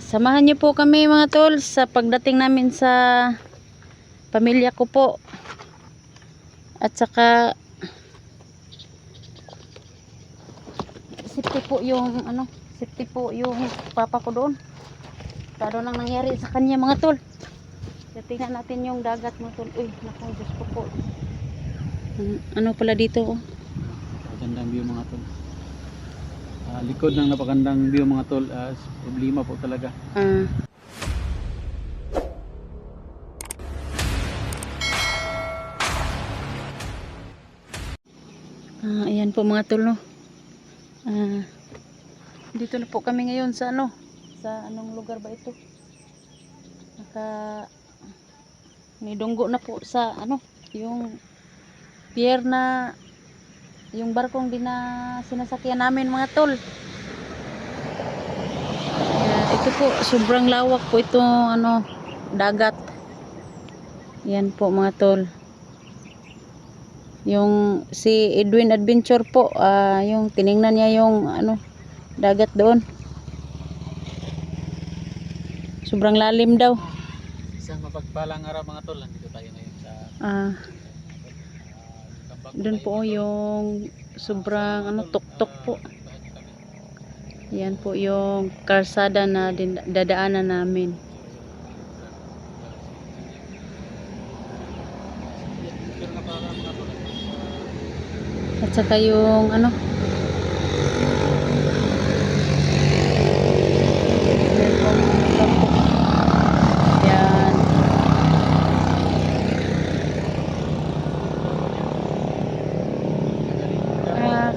samahan niyo po kami mga tol sa pagdating namin sa pamilya ko po. At saka safety po yung ano, safety po yung papa ko doon. Kano nang nangyari sa kanya mga tol. Tingnan natin yung dagat mga tol. Uy, naku, Diyos ko po. Ano pala dito? oh? Magandang view mga tol. Ah, likod ng napakandang view mga tol, ah, problema po talaga. Ah. Ah, ayan po mga tol no. Ah, dito na po kami ngayon sa ano, sa anong lugar ba ito? Naka nidunggo na po sa ano, yung pier na yung barkong din na sinasakyan namin mga tol. Ayan, ito po, sobrang lawak po ito, ano, dagat. Yan po mga tol. Yung si Edwin Adventure po, ah, yung tiningnan niya yung ano, dagat doon. Sobrang lalim daw. Isang mapagpalang araw mga tol, nandito tayo ngayon sa Ah, doon po yung sobrang ano, tuktok po. Yan po yung karsada na din, dadaanan namin. At saka yung ano. Yan po, mga po. Yan. Ah,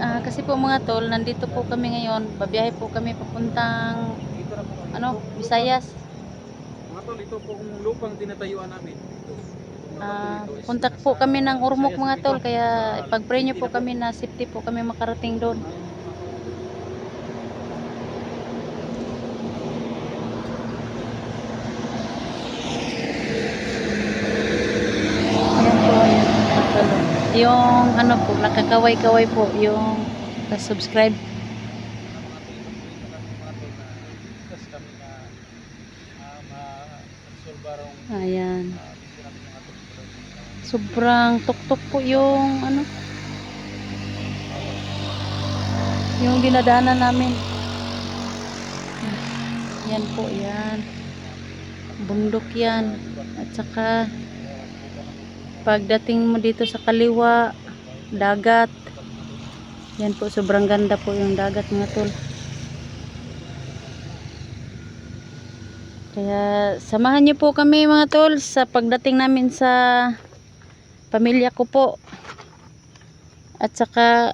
ah, kasi po mga tol, nandito po kami ngayon. Babiyahe po kami papuntang ano, Visayas. Mga tol, ito po kung lupang tinatayuan namin. Mga Ah, nasa po kami ng Urmok Visayas mga tol kaya ipag-pray nyo po kami na safety po kami makarating doon. Yung ano po, nakakaway-kaway po, yung subscribe. Ayan. Sobrang tuktok po yung ano yung dinadaanan namin. Yan po, yan. Bundok yan. At saka pagdating mo dito sa kaliwa, dagat. Yan po, sobrang ganda po yung dagat mga tol. Kaya samahan niyo po kami mga tol sa pagdating namin sa pamilya ko po. At saka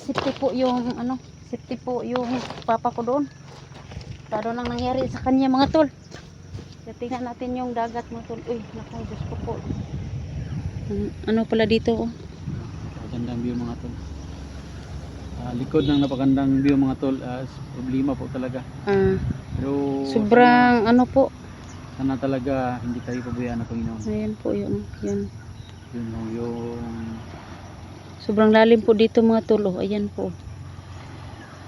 safety po yung ano, safety po yung papa ko doon. Taro nang nangyari sa kanya mga tol. Kaya tingnan natin yung dagat mga tol. Uy, naku, Diyos ko po. Ano- pala dito? oh? Magandang view mga tol. Ah, likod ng napakandang view mga tol, ah, problema po talaga. Ah, Pero sobrang ano po. sana, sana talaga hindi tayo pabayaan ng Panginoon. Ayan po yun. Yan. Yun lang yung Sobrang lalim po dito mga tol. Oh, ayan po.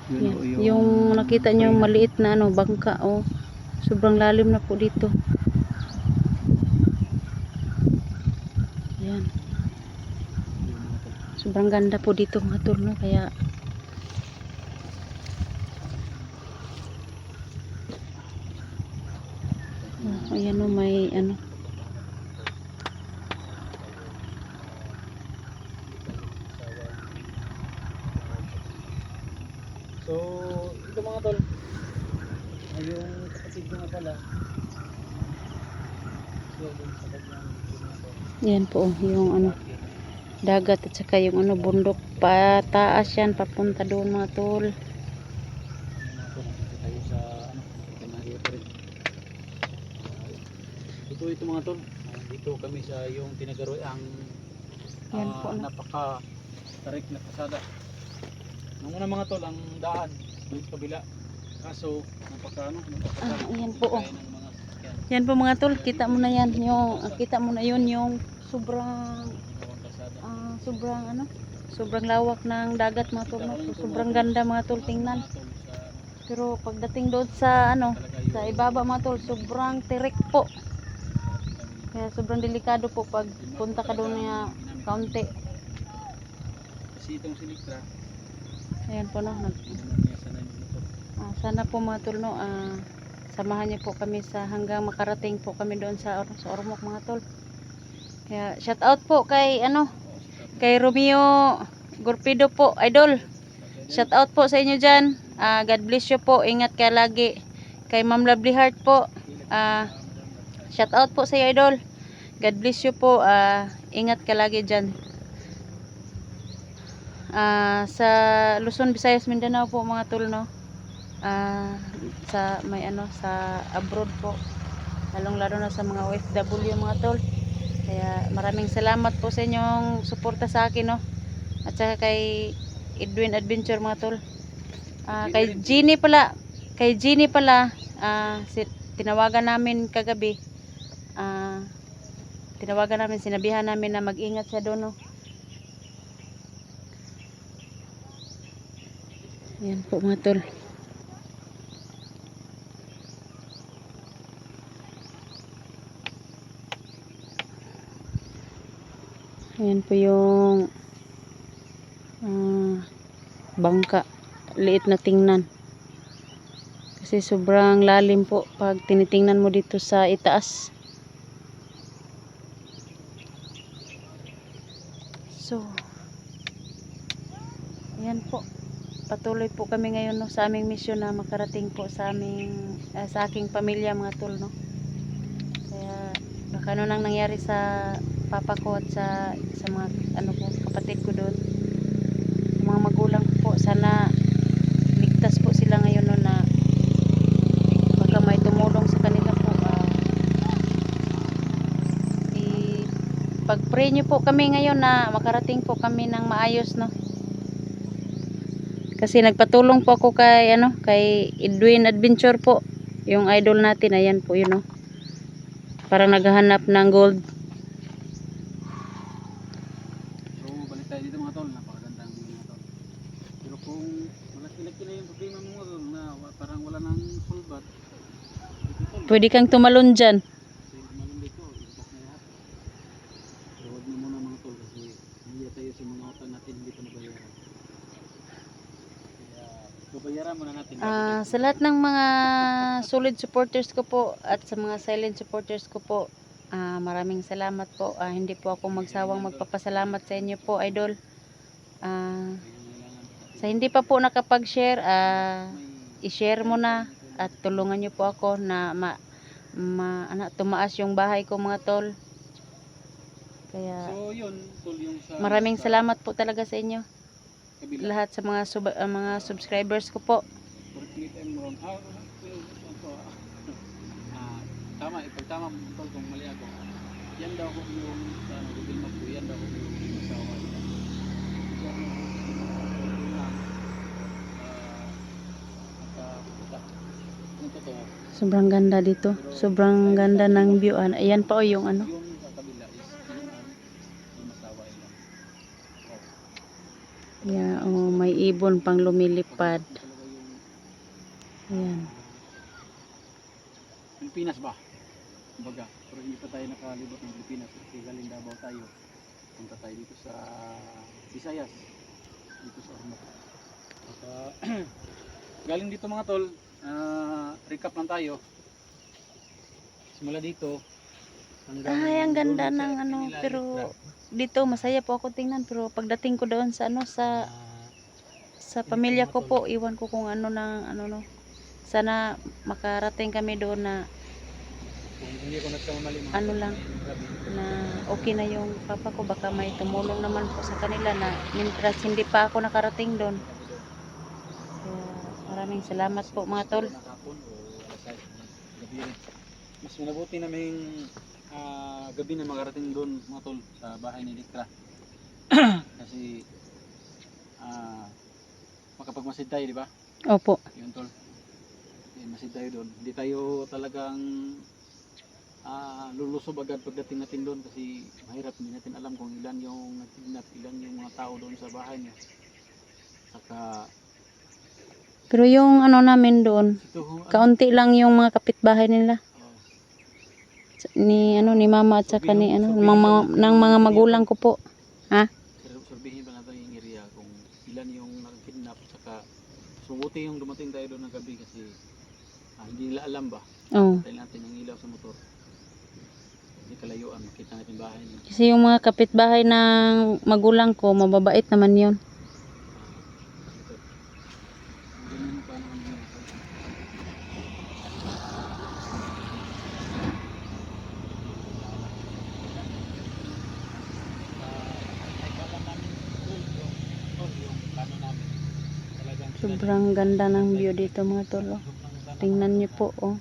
yun po Yung, nakita nyo maliit na ano, bangka. Oh. Sobrang lalim na po dito. Ayan. Yun, mga tol. Sobrang ganda po dito mga tol. No? Kaya oh, ayan o may ano. So, ito mga tol. ay yung kapatid ko nga pala. So. Yan po yung ano dagat at saka yung ano bundok pataas yan papunta doon mga tol. Ano, Ito ito mga tol. Dito kami sa yung tinagaroy ang Yan ah, po, no? napaka tarik na kasada. Nung una mga tol, ang daan doon sa kabila. Kaso, napaka ano, napaka Ah, ayan po, oh. mga sasakyan. Yan po mga tol, kita mo na yan yung kita mo na yun yung sobrang Sobrang ano Sobrang lawak ng dagat mga tol. Sobrang ganda mga tol tingnan. Pero pagdating doon sa ano, sa ibaba mga tol, sobrang tirik po. Kaya sobrang delikado po pag punta ka doon nga kaunti. Kasi itong silikra, Ayan po no. Nag, niya ah, sana po mga tol no, ah, samahan niyo po kami sa hanggang makarating po kami doon sa sa Ormoc mga tol. Kaya shout out po kay ano, kay Romeo Gorpido po, idol. Shout out po sa inyo dyan. Ah, God bless you po. Ingat ka lagi. Kay Ma'am Lovely Heart po. Ah, shout out po sa iyo, idol. God bless you po. Ah, ingat ka lagi dyan. Ah, sa Luzon, Visayas, Mindanao po mga tol, no? Ah, sa may ano, sa abroad po. Lalong lalo na sa mga OFW mga tol. Kaya maraming salamat po sa inyong suporta sa akin, no? At saka kay Edwin Adventure mga tol. Ah, kay Jeannie pala, kay Jeannie pala, ah, si, tinawagan namin kagabi. Ah, tinawagan namin, sinabihan namin na mag-ingat siya doon, no. Yan po mga tol. Ayan po yung ah, bangka. Liit na tingnan. Kasi sobrang lalim po pag tinitingnan mo dito sa itaas. So, ayan po. Patuloy po kami ngayon no, sa aming misyon na makarating po sa aming ah, sa aking pamilya mga tol no. Kaya baka ano nang nangyari sa papa ko at sa sa mga ano ko kapatid ko doon. Mga magulang po sana ligtas po sila ngayon no na baka may tumulong sa kanila po ah, i pag-pray niyo po kami ngayon na makarating po kami ng maayos no? Kasi nagpatulong po ako kay ano kay Edwin Adventure po. Yung idol natin ayan po yun no? Parang naghahanap ng gold So, balik tayo dito mga tol. Napakagandang mga tol. Pero kung malaki-laki na yung problema mo tol na wa- parang wala nang sulbat. Dito tol. pwede kang tumalon dyan Kasi malong dito. Ibas na lahat. Pero huwag na muna mga tol kasi hindi tayo sa mga utang natin hindi pa nabayaran. Kaya babayaran muna natin. Ah, sa lahat ng mga solid supporters ko po at sa mga silent supporters ko po, ah, maraming salamat po. Ah, hindi po ako magsawang magpapasalamat sa inyo po, idol. Ah, sa hindi pa po nakapag-share, ah, i-share mo na at tulungan niyo po ako na ma, ma ano, tumaas yung bahay ko mga tol. Kaya So yun, tol yung sa maraming sa salamat po talaga sa inyo. kabila. Lahat sa mga sub, ah, mga subscribers ko po. Ah, ah, tama, ipag tama mo tol kung mali ako. Yan daw ko yung ano, Google Map ko, yan daw ko yung asawa nila. So, ano, ah, nakapunta. Yung totoo, Sobrang ganda dito. Sobrang ganda ng view. Ano, Ayan pa o yung ano. yung ah. Oh. Yeah, oh, may ibon pang lumilipad. Ayan. Pilipinas ba? Kumbaga, pero hindi pa tayo nakalibot ng Pilipinas kasi galing Davao tayo. Punta tayo dito sa Visayas. Dito sa Ormoc. At, ah, galing dito mga tol, ah, recap lang tayo. Simula dito hanggang Ay, ang ganda ng ano, Pinilay pero-. Dito masaya po ako tingnan pero pagdating ko doon sa ano sa Ah, sa pamilya ko po, iwan ko kung ano ng ano no. Sana makarating kami doon na kung hindi ko nagkamali mga Ano lang. na okay na yung papa ko baka may tumulong naman po sa kanila na mientras hindi pa ako nakarating doon. Kaya maraming salamat po mga tol. Nakapon o alas 6 gabi rin. Mas mabuti naming ah, gabi na makarating doon mga tol sa bahay ni Dikra. Kasi ah makapagmasid tayo, di ba? Opo. Yun tol. Kaya masid tayo doon. Hindi tayo talagang ah, lulusob agad pagdating natin doon kasi mahirap hindi natin alam kung ilan yung nagkidnap, ilan yung mga tao doon sa bahay niya. Saka Pero yung ano namin doon, ano, kaunti lang yung mga kapitbahay nila. Ni ano ni mama at saka ni ano mga, ng mga magulang ko po. Ha? surbihin ba natin yung area kung ilan yung nakakidnap saka sumuti yung dumating tayo doon ng gabi kasi ah, hindi nila alam ba Oh. tayo natin ang ilaw sa motor hindi kalayuan makita natin bahay Kasi yung mga kapitbahay ng magulang ko, mababait naman yun. ito ganun pa naman yun Sobrang ganda ng view dito mga tol. oh. Tingnan niyo po oh.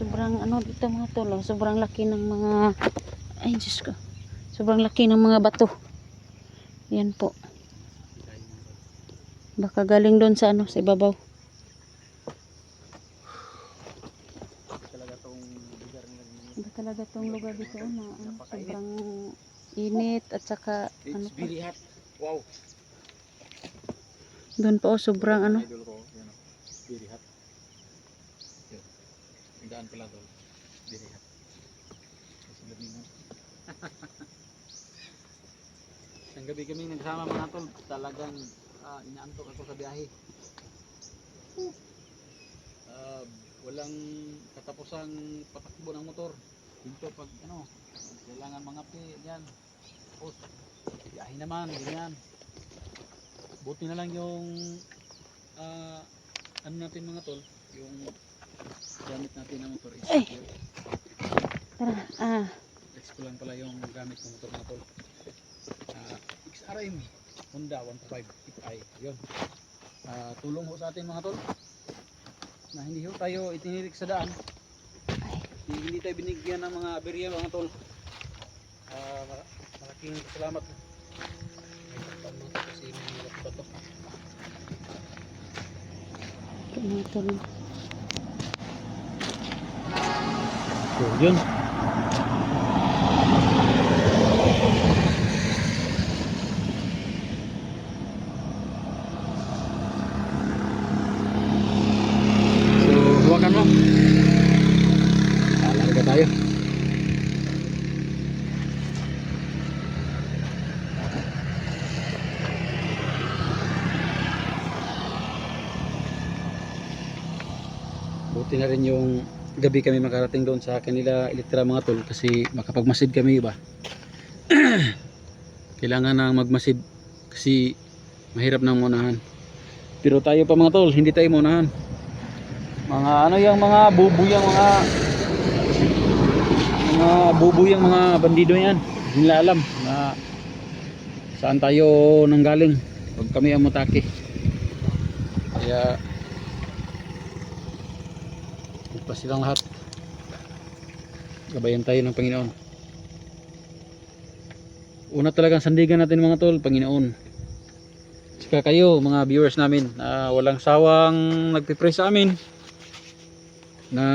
Sobrang ano dito mga tol. oh. Sobrang laki ng mga ay Diyos ko. Sobrang laki ng mga bato. Yan po. Baka galing doon sa ano, sa ibabaw. Talaga tong lugar nila. Iba talaga tong lugar dito oh, na ano, sobrang init at saka ano It's pa. very hot. Wow. Doon po oh, sobrang ano. Idol ko. Yan o. Very hot. Daan pala tol. Very hot. Kasi gabi kami nagsama mga tol. Talagang ah, inaantok ako sa biyahe. Ah, walang katapusang patakbo ng motor. Dito pag ano, kailangan mga pi, yan. Tapos, biyahe naman, ganyan. Buti na lang yung ah, ano natin mga tol, yung gamit natin ng motor is Ay. Tara, ah, ko lang pala yung gamit ng motor mga tol. Ah, XRM Honda 125 Ti. Yun. Ah, tulong ho sa atin mga tol. Na hindi ho tayo itinirik sa daan. Hindi, tayo binigyan ng mga aberya mga tol. Mara- malaking salamat. Ito mga tol. So, yun. So, hawakan mo. Alarga tayo. Buti na rin yung gabi kami makarating doon sa kanila elektra mga tol kasi makapagmasid kami ba kailangan na magmasid kasi mahirap nang munahan pero tayo pa mga tol hindi tayo munahan mga ano yung mga bubuyang mga mga bubuyang mga bandido yan. Hindi alam na saan tayo nanggaling. Pag kami ang mutake kaya pa silang lahat. Gabayan tayo ng Panginoon. Una talagang sandigan natin mga tol, Panginoon. Saka kayo, mga viewers namin, na walang sawang nagpipray sa amin. Na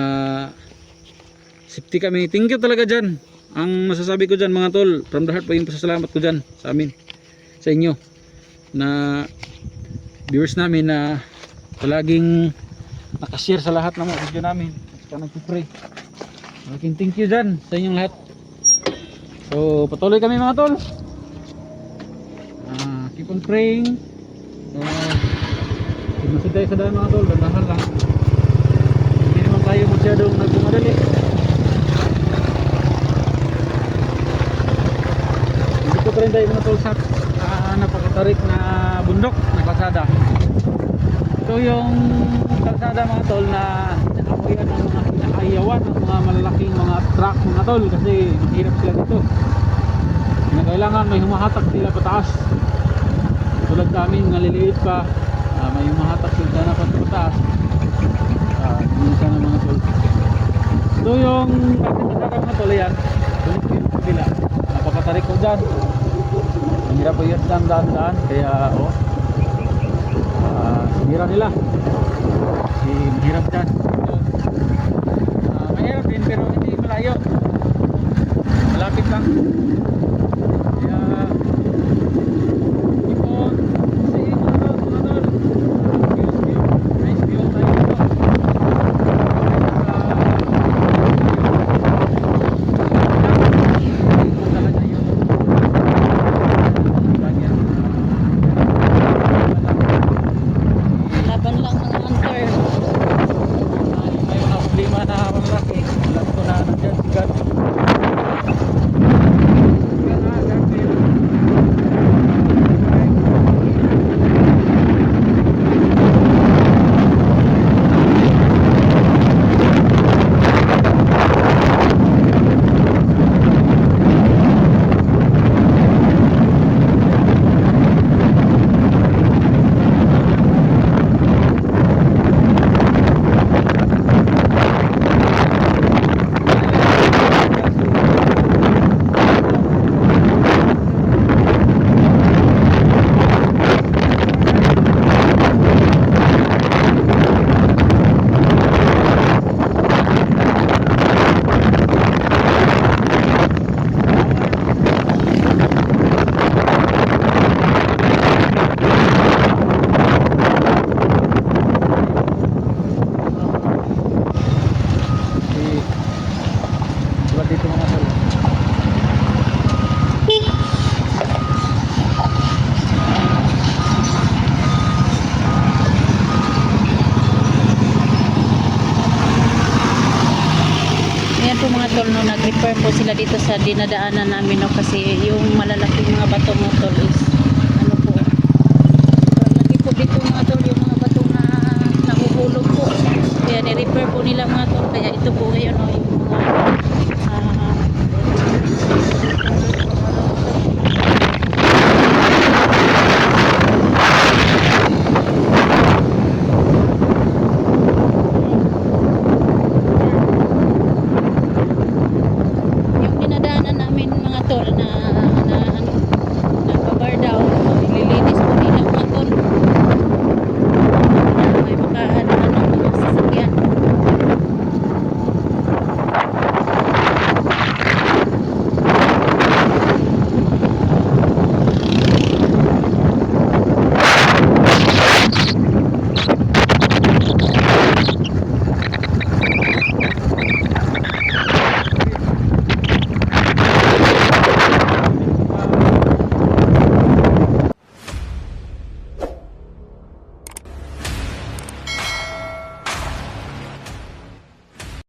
safety kami. Thank you talaga dyan. Ang masasabi ko dyan mga tol, from the heart po yung pasasalamat ko dyan sa amin. Sa inyo. Na viewers namin na palaging nakashare sa lahat ng mga video namin at saka nagpipray. Malaking thank you dyan sa inyong lahat. So patuloy kami mga tol. Ah, keep on praying. Uh, Masid tayo sa daan mga tol. Dandahan lang. Hindi naman tayo masyadong nagpumadali dito pa rin tayo mga tol sa ah, napakatarik na bundok na kalsada. Ito yung kalsada mga tol na inaawayan ng mga inaayawan ng mga malalaking mga truck mga tol kasi mahirap sila dito na kailangan may humahatak sila pataas tulad namin naliliit pa ah, may humahatak sila na pataas uh, minsan ng mga tol ito yung kalsada mga tol yan tulad yung kabila liko dyan. Ang hirap po yun ang daan-daan. Kaya, oh. Ah, hira nila. Kasi mahirap dyan. Ito. Ah, mahirap din pero malayo. Malapit lang. Kaya, ipon. Kasi mga tol, mga tol. View, view. Nice view tayo dito. Laban lang mga hunter. May mga problema na malaki. Alam ko na nandyan si God. Yan na, Garfield. Si Diba dito mga tol? Ayan po mga tol, no, nag-repair po sila dito sa dinadaanan namin, no, kasi yung malalaking mga bato mga tol is, ano po, lagi po dito mga tol, yung mga bato na nahuhulog po. Kaya ni-repair po nila mga tol, kaya ito po ngayon, no, yung